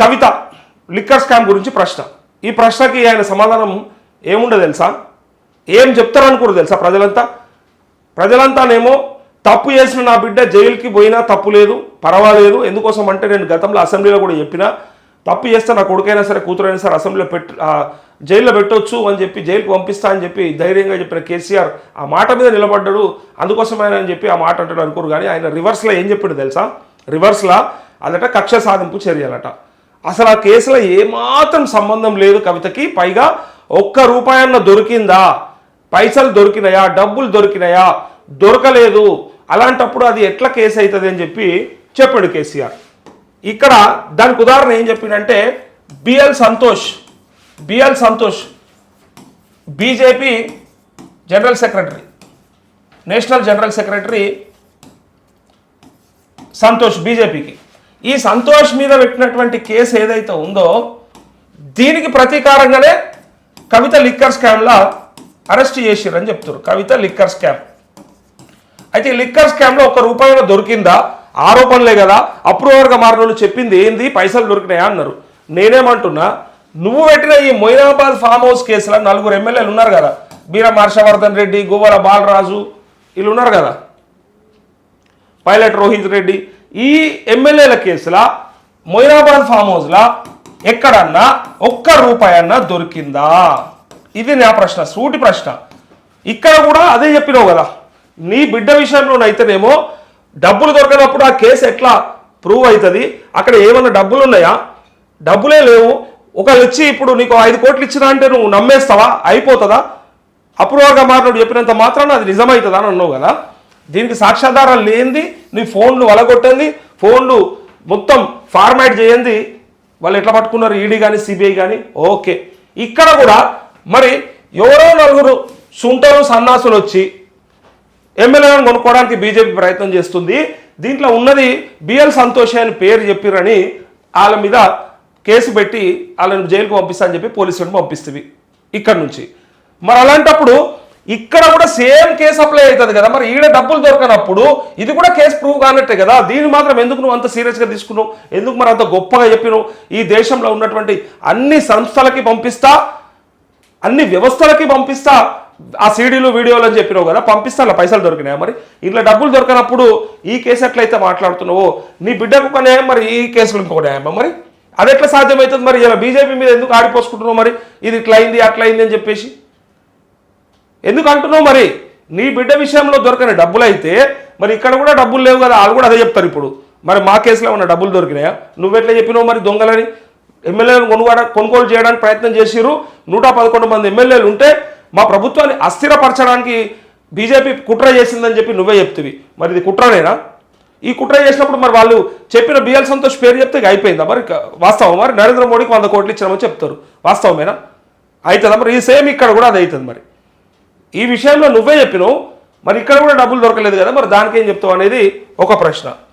కవిత liquor scam గురించి ప్రశ్న. ఈ ప్రశ్నకి ఆయన సమాధానం ఏముండదు తెలుసా? ఏం చెప్తారనుకోరు తెలుసా ప్రజలంతా? ప్రజలంతానేమో తప్పు చేసిన నా బిడ్డ జైలుకి పోయినా తప్పు లేదు పర్వాలేదు ఎందుకోసం అంటే నేను గతంలో అసెంబ్లీలో కూడా చెప్పిన తప్పు చేస్తే నా కొడుకైనా సరే కూతురైనా సరే అసెంబ్లీలో పెట్ జైల్లో పెట్టొచ్చు అని చెప్పి జైలుకి పంపిస్తా అని చెప్పి ధైర్యంగా చెప్పిన కేసీఆర్ ఆ మాట మీద నిలబడ్డాడు. అందుకోసం ఆయన అని చెప్పి ఆ మాట అంటాడు అనుకోరు కానీ ఆయన రివర్స్లో ఏం చెప్పాడు తెలుసా? రివర్స్లో అదట కక్ష సాధింపు చర్యలట. అసలు ఆ కేసులో ఏమాత్రం సంబంధం లేదు కవితకి. పైగా ఒక్క రూపాయన్న దొరికిందా? పైసలు దొరికినాయా? డబ్బులు దొరికినాయా? దొరకలేదు. అలాంటప్పుడు అది ఎట్లా కేసు అవుతుంది అని చెప్పి చెప్పాడు కేసీఆర్. ఇక్కడ దానికి ఉదాహరణ ఏం చెప్పిందంటే BL Santosh BL Santosh BJP general secretary national general secretary Santosh బీజేపీకి. ఈ సంతోష్ మీద పెట్టినటువంటి కేసు ఏదైతే ఉందో దీనికి ప్రతీకారంగానే కవిత లిక్కర్ స్కామ్లా అరెస్ట్ చేసిరని చెప్తారు కవిత లిక్కర్ స్కామ్. అయితే ఈ లిక్కర్ స్కామ్లో ఒక్క రూపాయి దొరికిందా? ఆరోపణలే కదా. అప్రూవర్గా మారినోళ్ళు చెప్పింది ఏంది? పైసలు దొరికినాయా అన్నారు. నేనేమంటున్నా నువ్వు పెట్టిన ఈ మొయినాబాద్ ఫామ్ హౌస్ కేసులో నలుగురు ఎమ్మెల్యేలు ఉన్నారు కదా. బీర హర్షవర్ధన్ రెడ్డి గువ్వల బాలరాజు వీళ్ళు ఉన్నారు కదా. పైలట్ రోహిత్ రెడ్డి ఈ ఎమ్మెల్యేల కేసుల మొయినాబాద్ ఫామ్ హౌస్లా ఎక్కడన్నా ఒక్క రూపాయి అన్నా దొరికిందా? ఇది నా ప్రశ్న సూటి ప్రశ్న. ఇక్కడ కూడా అదే చెప్పినావు కదా నీ బిడ్డ విషయంలోనైతేనేమో డబ్బులు దొరకనప్పుడు ఆ కేసు ఎట్లా ప్రూవ్ అవుతుంది అక్కడ ఏమైనా డబ్బులు ఉన్నాయా డబ్బులే లేవు. ఒకళ్ళు ఇచ్చి ఇప్పుడు నీకు ఐదు కోట్లు ఇచ్చినా అంటే నువ్వు నమ్మేస్తావా? అయిపోతుందా? అప్రూవర్గా మారినప్పుడు చెప్పినంత మాత్రాన అది నిజమవుతుందా అని అన్నావు కదా? దీనికి సాక్ష్యాధారాలు లేనిది నీ ఫోన్లు వలగొట్టింది ఫోన్లు మొత్తం ఫార్మాట్ చేయండి. వాళ్ళు ఎట్లా పట్టుకున్నారు? ఈడీ కానీ సిబిఐ కానీ ఓకే. ఇక్కడ కూడా మరి ఎవరో నలుగురు సుంటలు సన్నాసులు వచ్చి ఎమ్మెల్యేలను కొనుక్కోవడానికి బీజేపీ ప్రయత్నం చేస్తుంది. దీంట్లో ఉన్నది బిఎల్ సంతోష్ అని పేరు చెప్పిరని వాళ్ళ మీద కేసు పెట్టి వాళ్ళని జైలుకు పంపిస్తా అని చెప్పి పోలీసులను పంపిస్తుంది. ఇక్కడ నుంచి. మరి అలాంటప్పుడు ఇక్కడ కూడా సేమ్ కేసు అప్లై అవుతుంది కదా. మరి ఈడ డబ్బులు దొరకనప్పుడు ఇది కూడా కేసు ప్రూవ్ కానట్టే కదా. దీన్ని మాత్రం ఎందుకు నువ్వు అంత సీరియస్గా తీసుకున్నావు? ఎందుకు మరి అంత గొప్పగా చెప్పినావు? ఈ దేశంలో ఉన్నటువంటి అన్ని సంస్థలకి పంపిస్తా అన్ని వ్యవస్థలకి పంపిస్తా ఆ సీడీలు వీడియోలు అని చెప్పినావు కదా. పంపిస్తా పైసలు దొరికినాయా మరి? ఇట్లా డబ్బులు దొరకనప్పుడు ఈ కేసు ఎట్లయితే మాట్లాడుతున్నావు నీ బిడ్డకు ఒక న్యాయం మరి ఈ కేసులు ఇంకొక న్యాయమా మరి? అది ఎట్లా సాధ్యమవుతుంది మరి? ఇలా బీజేపీ మీద ఎందుకు ఆడిపోసుకుంటున్నావు మరి? ఇది ఇట్లా అయింది అట్లా అయింది అని చెప్పేసి? ఎందుకు అంటున్నావు మరి? నీ బిడ్డ విషయంలో దొరకని డబ్బులు అయితే మరి ఇక్కడ కూడా డబ్బులు లేవు కదా వాళ్ళు కూడా అదే చెప్తారు ఇప్పుడు. మరి మా కేసులో ఉన్న డబ్బులు దొరికినాయా? నువ్వెట్లా చెప్పినావు మరి దొంగలని? ఎమ్మెల్యేలను కొనుగోడ కొనుగోలు చేయడానికి ప్రయత్నం చేసిరు నూట పదకొండు మంది ఎమ్మెల్యేలు ఉంటే మా ప్రభుత్వాన్ని అస్థిరపరచడానికి బీజేపీ కుట్ర చేసిందని చెప్పి నువ్వే చెప్తివి. మరి ఇది కుట్రనేనా? ఈ కుట్ర చేసినప్పుడు మరి వాళ్ళు చెప్పిన బిఎల్ సంతోష్ పేరు చెప్తే అయిపోయిందా? మరి వాస్తవం మరి నరేంద్ర మోడీకి వంద కోట్లు ఇచ్చినామని చెప్తారు. వాస్తవమేనా? అవుతుందా మరి? ఈ సేమ్ ఇక్కడ కూడా అది అవుతుంది మరి. ఈ విషయంలో నువ్వే చెప్పినావు మరి ఇక్కడ కూడా డబ్బులు దొరకలేదు కదా మరి దానికేం చెప్తావు అనేది ఒక ప్రశ్న.